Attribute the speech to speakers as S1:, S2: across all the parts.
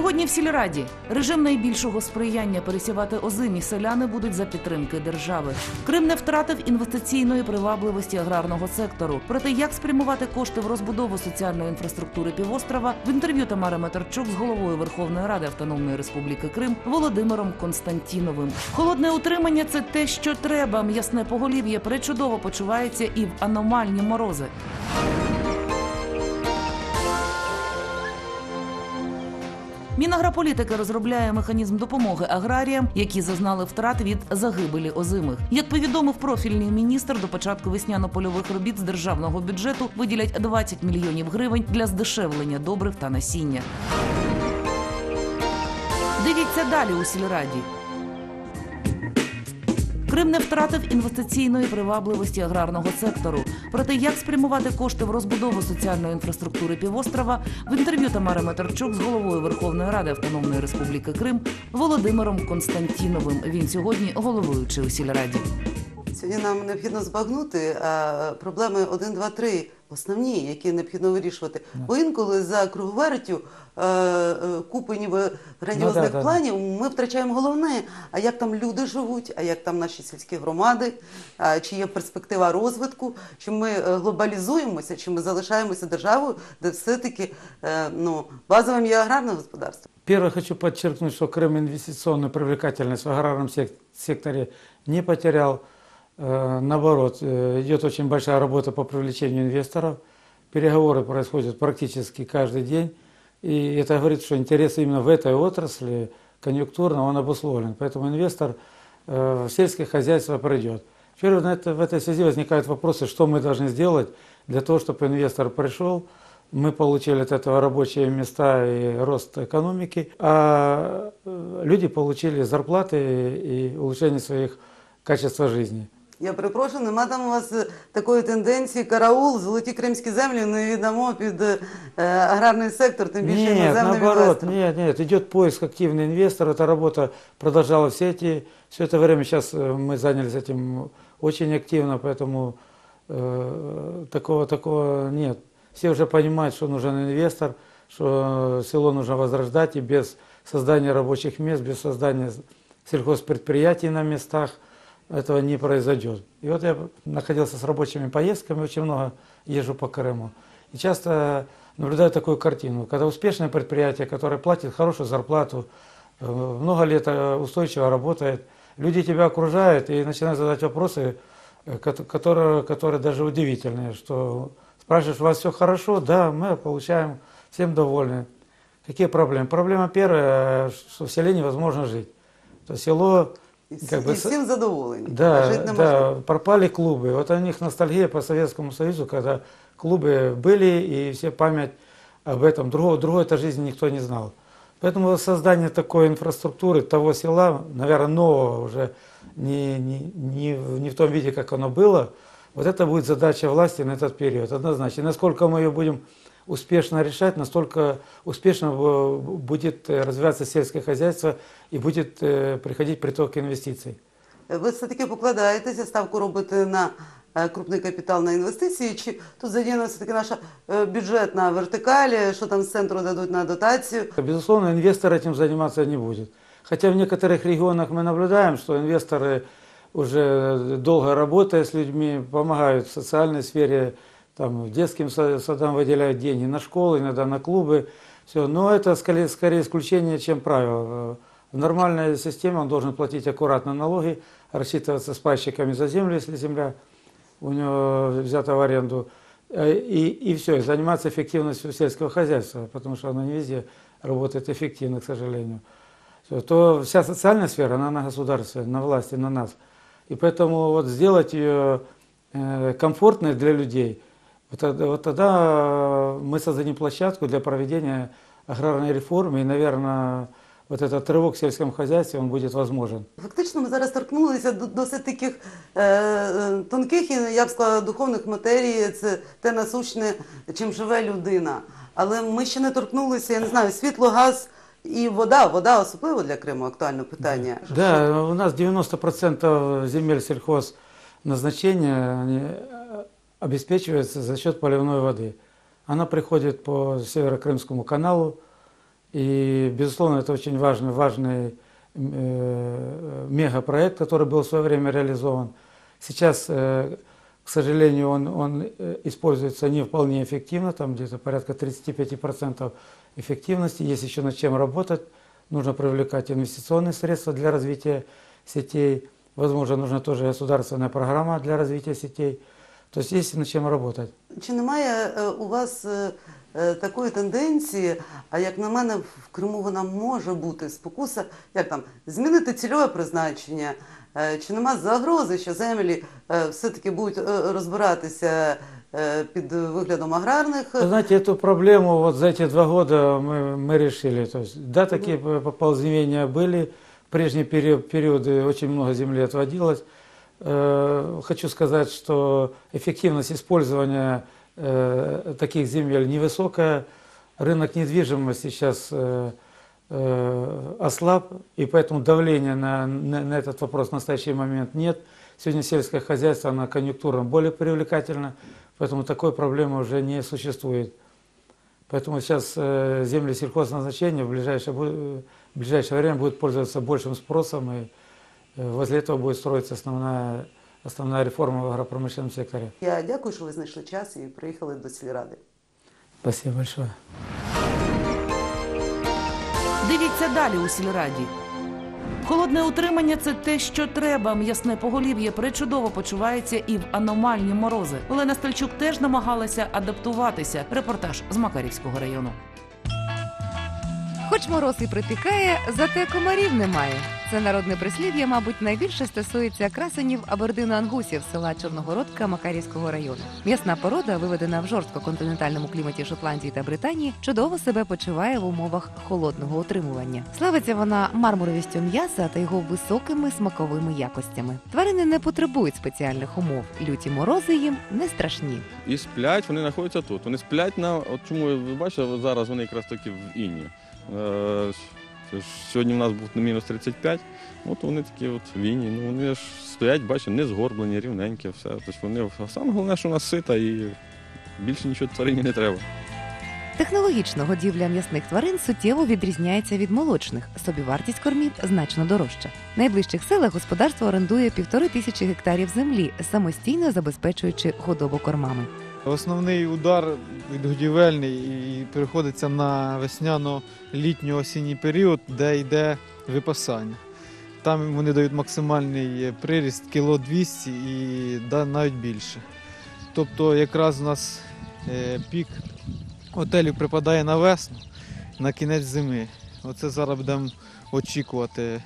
S1: Сьогодні в сільраді режим найбільшого сприяння пересівати озимі селяни будуть за підтримки держави. Крим не втратив інвестиційної привабливості аграрного сектору. Проте як спрямувати кошти в розбудову соціальної інфраструктури півострова в інтерв'ю Тамара Метарчук з головою Верховної Ради Автономної Республіки Крим Володимиром Константіновим. Холодне утримання це те, що треба. М'ясне поголів'я пречудово почувається і в аномальні морози. Мінагрополітики розробляє механізм допомоги аграріям, які зазнали втрат від загибелі озимих. Як повідомив профільний міністр, до початку весняно-польових робіт з державного бюджету виділять 20 мільйонів гривень для здешевлення добрив та насіння. Дивіться далі у сільраді. Крим не втратив інвестиційної привабливості аграрного сектору. Проте як спрямувати кошти в розбудову соціальної інфраструктури півострова в інтерв'ю Тамари Метарчук з головою Верховної Ради Автономної Республіки Крим Володимиром Константіновим. Він сьогодні головуючий у сільраді.
S2: Сьогодні нам необхідно збагнути е, проблеми 1, 2, 3, основні, які необхідно вирішувати. Бо інколи за круговертю е, е, купи ніби грандіозних
S3: Ну, да,
S2: планів ми втрачаємо головне, а як там люди живуть, а як там наші сільські громади, а чи є перспектива розвитку, чи ми глобалізуємося, чи ми залишаємося державою, де все-таки ну, базовим є аграрне господарство.
S3: Первое, хочу подчеркнуть, что Крым инвестиционную привлекательность в аграрном сек- секторе не потерял. Э, Наоборот, э, идет очень большая работа по привлечению инвесторов. Переговоры происходят практически каждый день. И это говорит, что интерес именно в этой отрасли конъюнктурно он обусловлен. Поэтому инвестор э, в сельское хозяйство придет. Теперь в этой связи возникают вопросы, что мы должны сделать для того, чтобы инвестор пришел, мы получили от этого рабочие места и рост экономики, а люди получили зарплаты и улучшение своих качества жизни.
S2: Я перепрошую, нема там у вас е, такої тенденції караул, золоті кримські землі не віддамо під е, аграрний сектор, тим більше
S3: Нет,
S2: іноземним
S3: наоборот,
S2: інвесторам.
S3: нет, нет, идет поиск активный инвестор, эта работа продолжалась все эти, все это время, сейчас э, мы занялись этим очень активно, поэтому э, такого, такого нет. Все уже понимают, что нужен инвестор, что село нужно возрождать, и без создания рабочих мест, без создания сельхозпредприятий на местах этого не произойдет. И вот я находился с рабочими поездками, очень много езжу по Крыму. И часто наблюдаю такую картину, когда успешное предприятие, которое платит хорошую зарплату, э, много лет э, устойчиво работает, люди тебя окружают и начинают задать вопросы, э, кото- которые, которые даже удивительные, что спрашиваешь, у вас все хорошо? Да, мы получаем, всем довольны. Какие проблемы? Проблема первая, что в селе невозможно жить. То село
S2: І, всі,
S3: как бы
S2: і
S3: с-
S2: всім задоволені. а
S3: да,
S2: жити не
S3: да,
S2: можна.
S3: пропали клубы. Вот у них ностальгия по Советскому Союзу, когда клубы были и все память об этом. Другого, другой этой жизни никто не знал. Поэтому создание такой инфраструктуры, того села, наверное, нового уже, не, не, не, в- не в том виде, как оно было, вот это будет задача власти на этот период, однозначно. И насколько мы ее будем успешно решать, настолько успешно э, будет э, развиваться сельское хозяйство и будет э, приходить приток инвестиций.
S2: Ви все-таки покладаєтеся, ставку робити на е, крупний капітал на інвестиції, чи тут задіяна все-таки наша е, бюджетна вертикаль, що там з центру дадуть на дотацію?
S3: Безусловно, инвестор этим заниматься не будет. Хотя в некоторых регионах мы наблюдаем, что инвесторы уже долго работая с людьми, помогают в социальной сфере, там, детским са- садам выделяют деньги на школы, иногда на клубы. Все. Но это скорее, скорее исключение, чем правило. В нормальной системе он должен платить аккуратно налоги, рассчитываться с пайщиками за землю, если земля у него взята в аренду. Э, И, и все, и заниматься эффективностью сельского хозяйства, потому что оно не везде работает эффективно, к сожалению. Всё, То вся социальная сфера, она на государстве, на власти, на нас. И поэтому вот сделать ее э, комфортной для людей, вот тогда, вот тогда мы создадим площадку для проведения аграрной реформы, и, наверное, вот этот рывок в сельском хозяйстве, он будет возможен.
S2: Фактично, ми зараз торкнулися до досить таких е, е, тонких і я б сказала духовних матерій. Це те насущне, чим живе людина. Але ми ще не торкнулися, я не знаю, світло, газ і вода. Вода особливо для Криму актуальне питання.
S3: Да, у нас 90% земель сельхозназначения они обеспечиваются за счет поливной воды. Она приходит по Северокрымскому каналу И, безусловно, это очень важный, важный э, мегапроект, который был в свое время реализован. Сейчас, э, к сожалению, он, он э, используется не вполне эффективно, там где-то порядка 35% эффективности. Есть еще над чем работать. Нужно привлекать инвестиционные средства для развития сетей. Возможно, нужна тоже государственная программа для развития сетей. То есть есть над чем работать.
S2: Чи немає е, у вас е, е, такої тенденції, а як на мене, в Криму вона може бути спокуса, як там змінити цільове призначення? Е, Чи нема загрози, що землі е, все-таки будуть е, розбиратися е, під виглядом аграрних?
S3: Вы знаете, эту проблему вот за эти два года мы, мы решили. То есть, да, такие поползновения были. В прежние период- периоды очень много земли отводилось. Э, Хочу сказать, что эффективность использования э, таких земель невысокая. Рынок недвижимости сейчас э, э, ослаб, и поэтому давления на, на, этот вопрос в настоящий момент нет. Сегодня сельское хозяйство, оно конъюнктурно более привлекательно, поэтому такой проблемы уже не существует. Поэтому сейчас э, земли сельхозназначения в ближайшее, в ближайшее время будут пользоваться большим спросом, и э, возле этого будет строиться основная, основная реформа в агропромышленном секторе.
S2: Я дякую, що ви знайшли час і приїхали до сільради.
S3: Спасибо большое.
S1: Дивіться далі у сільраді. Холодне утримання це те, що треба. М'ясне поголів'я причудово почувається і в аномальні морози. Олена Стальчук теж намагалася адаптуватися. Репортаж з Макарівського району.
S4: Хоч мороз і припікає, зате комарів немає. Це народне прислів'я, мабуть, найбільше стосується красенів абердино-ангусів села Чорногородка Макарівського району. М'ясна порода, виведена в жорстко-континентальному кліматі Шотландії та Британії, чудово себе почуває в умовах холодного утримування. Славиться вона мармуровістю м'яса та його високими смаковими якостями. Тварини не потребують спеціальних умов. Люті морози їм не страшні.
S5: і сплять, вони знаходяться тут. Вони сплять на. От чому ви бачите, зараз вони якраз таки в Інні. Сьогодні в нас був на мінус 35, от вони такі от в Інні. Ну вони ж стоять, бачите, не згорблені, рівненькі, все. Тобто вони, саме головне, що у нас сита і більше нічого тварині не треба.
S4: Технологічно годівля м'ясних тварин суттєво відрізняється від молочних. Собівартість кормів значно дорожча. В найближчих селах господарство орендує півтори тисячі гектарів землі, самостійно забезпечуючи худобу кормами.
S6: Основний удар відгодівельний і переходиться на весняно-літньо-осінній період, де йде випасання. Там вони дають максимальний приріст кіло 200 і навіть більше. Тобто якраз у нас е, пік отелів припадає на весну, на кінець зими. Оце зараз будемо очікувати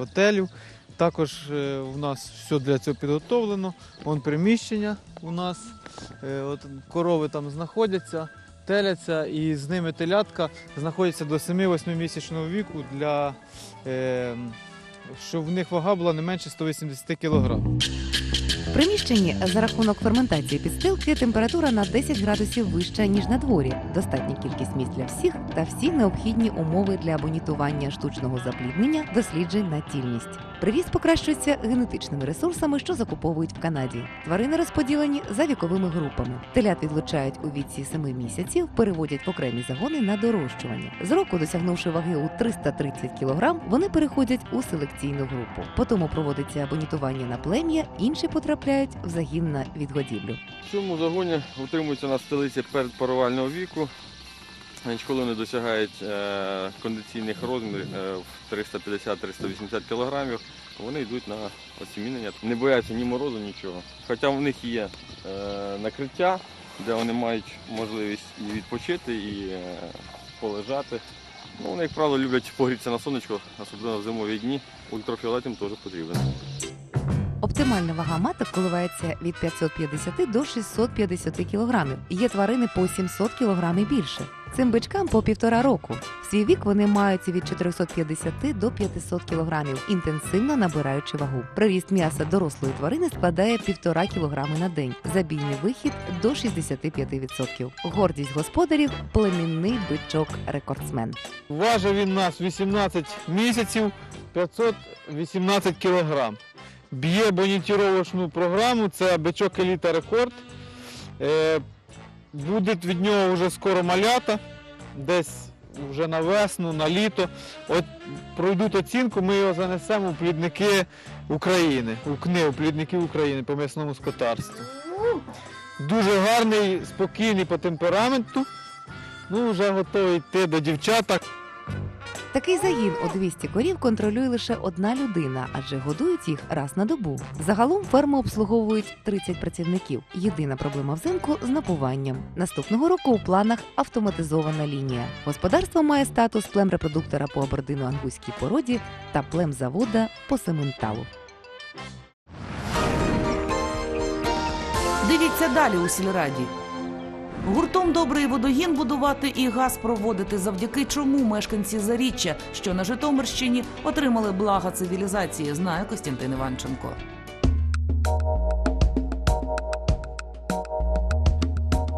S6: отелів. Також е, у нас все для цього підготовлено. Вон приміщення у нас. Е, От корови там знаходяться, теляться, і з ними телятка знаходяться до 7-8 місячного віку для е, щоб в них вага була не менше 180 кг.
S4: Приміщенні за рахунок ферментації підстилки температура на 10 градусів вища ніж на дворі. Достатня кількість місць для всіх та всі необхідні умови для абонітування штучного запліднення, досліджень на тільність. Привіз покращується генетичними ресурсами, що закуповують в Канаді. Тварини розподілені за віковими групами. Телят відлучають у віці 7 місяців, переводять в окремі загони на дорощування. З року, досягнувши ваги у 330 кг, вони переходять у селекційну групу. Потім проводиться абонітування на плем'я, інші потрапляють в загін на відгодівлю.
S5: В цьому загоні утримуються на столиці передпарувального віку. Коли вони досягають е, кондиційних розмірів е, в 350-380 кг, вони йдуть на осімінення. Не бояться ні морозу, нічого. Хоча в них є е, накриття, де вони мають можливість і відпочити, і е, полежати. Ну, вони, як правило, люблять погрітися на сонечко, особливо в зимові дні. Ультрафіолет їм теж потрібен.
S4: Оптимальна вага маток коливається від 550 до 650 кг. Є тварини по 700 кг і більше. Цим бичкам по півтора року. В свій вік вони мають від 450 до 500 кг, інтенсивно набираючи вагу. Приріст м'яса дорослої тварини складає 1,5 кг на день. Забійний вихід до 65%. Гордість господарів племінний бичок рекордсмен.
S6: Важив він нас 18 місяців 518 кг. Б'є бонітіровочну програму, це бичок еліта рекорд. Е, буде від нього вже скоро малята, десь вже на весну, на літо. От пройдуть оцінку, ми його занесемо у плідники України, у книгу плідників України по м'ясному скотарству. Дуже гарний, спокійний по темпераменту. Ну, вже готовий йти до дівчаток.
S4: Такий загін у 200 корів контролює лише одна людина, адже годують їх раз на добу. Загалом ферму обслуговують 30 працівників. Єдина проблема взимку з напуванням. Наступного року у планах автоматизована лінія. Господарство має статус племрепродуктора по абердино-ангузькій породі та племзавода по сементалу.
S1: Дивіться далі у сільраді. Гуртом добрий водогін будувати і газ проводити, завдяки чому мешканці Заріччя, що на Житомирщині, отримали блага цивілізації, знає Костянтин Іванченко.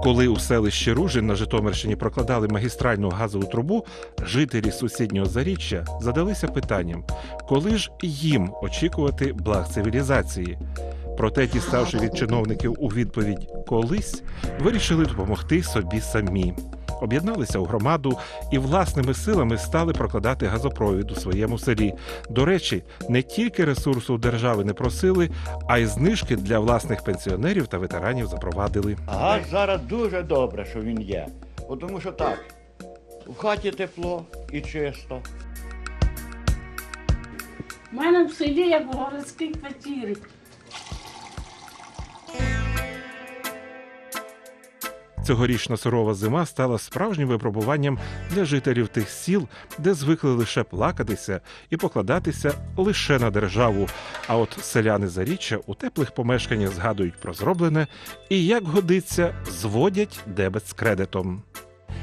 S7: Коли у селищі Ружин на Житомирщині прокладали магістральну газову трубу, жителі сусіднього заріччя задалися питанням, коли ж їм очікувати благ цивілізації. Проте, діставши від чиновників у відповідь колись, вирішили допомогти собі самі. Об'єдналися у громаду і власними силами стали прокладати газопровід у своєму селі. До речі, не тільки ресурсу держави не просили, а й знижки для власних пенсіонерів та ветеранів запровадили.
S8: Газ зараз дуже добре, що він є. От Тому що так, в хаті тепло і чисто.
S9: У мене в селі як в городській квартирі.
S7: Цьогорічна сурова зима стала справжнім випробуванням для жителів тих сіл, де звикли лише плакатися і покладатися лише на державу. А от селяни заріччя у теплих помешканнях згадують про зроблене і, як годиться, зводять дебет з кредитом.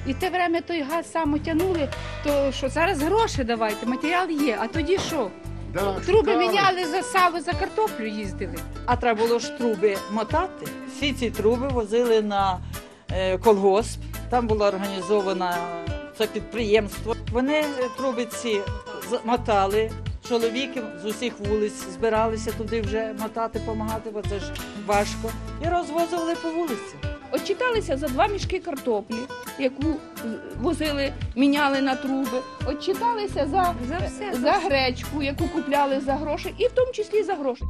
S10: І те время той газ сам тягнули, то що зараз гроші давайте, матеріал є, а тоді що? Труби міняли за саву, за картоплю їздили.
S11: А треба було ж труби мотати. Всі ці труби возили на колгосп. Там було організовано це підприємство. Вони е, труби ці з- мотали. Чоловіки з усіх вулиць збиралися туди вже мотати, допомагати, бо це ж важко. І розвозили по вулиці.
S10: Отчиталися за два мішки картоплі, яку возили, міняли на труби. Отчиталися за, за, за гречку, яку купляли за гроші, і в тому числі за гроші.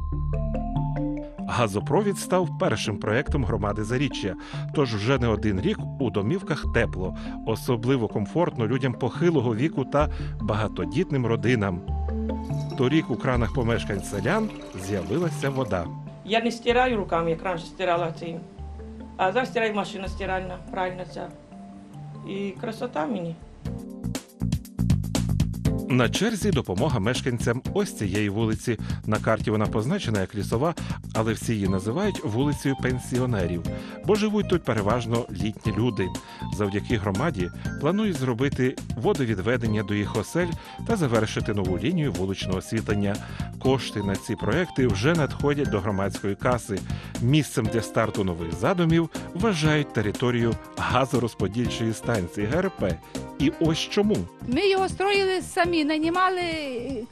S7: Газопровід став першим проектом громади Заріччя. Тож вже не один рік у домівках тепло, особливо комфортно людям похилого віку та багатодітним родинам. Торік у кранах помешкань селян з'явилася вода.
S9: Я не стираю руками, як раніше стирала цим. А зараз стираю машина стиральна, правильно ця. І красота мені.
S7: На черзі допомога мешканцям ось цієї вулиці. На карті вона позначена як лісова, але всі її називають вулицею пенсіонерів, бо живуть тут переважно літні люди. Завдяки громаді планують зробити водовідведення до їх осель та завершити нову лінію вуличного освітлення. Кошти на ці проекти вже надходять до громадської каси. Місцем для старту нових задумів вважають територію газорозподільчої станції ГРП. І ось чому.
S10: Ми його строїли самі, нанімали,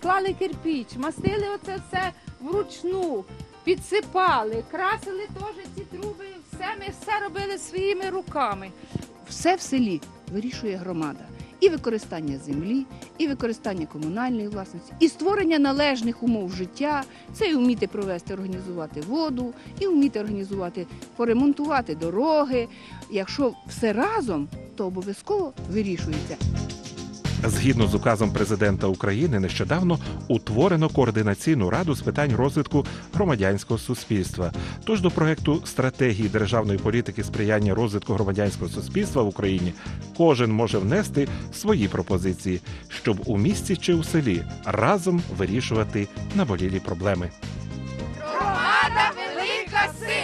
S10: клали кирпіч, мастили оце все вручну, підсипали, красили теж ці труби, все ми все робили своїми руками. Все в селі вирішує громада. І використання землі, і використання комунальної власності, і створення належних умов життя. Це і вміти провести, організувати воду, і вміти організувати, поремонтувати дороги. Якщо все разом, то обов'язково вирішується.
S7: Згідно з указом президента України, нещодавно утворено координаційну раду з питань розвитку громадянського суспільства. Тож до проекту стратегії державної політики сприяння розвитку громадянського суспільства в Україні кожен може внести свої пропозиції, щоб у місті чи у селі разом вирішувати наболілі проблеми.
S10: Громада велика сила!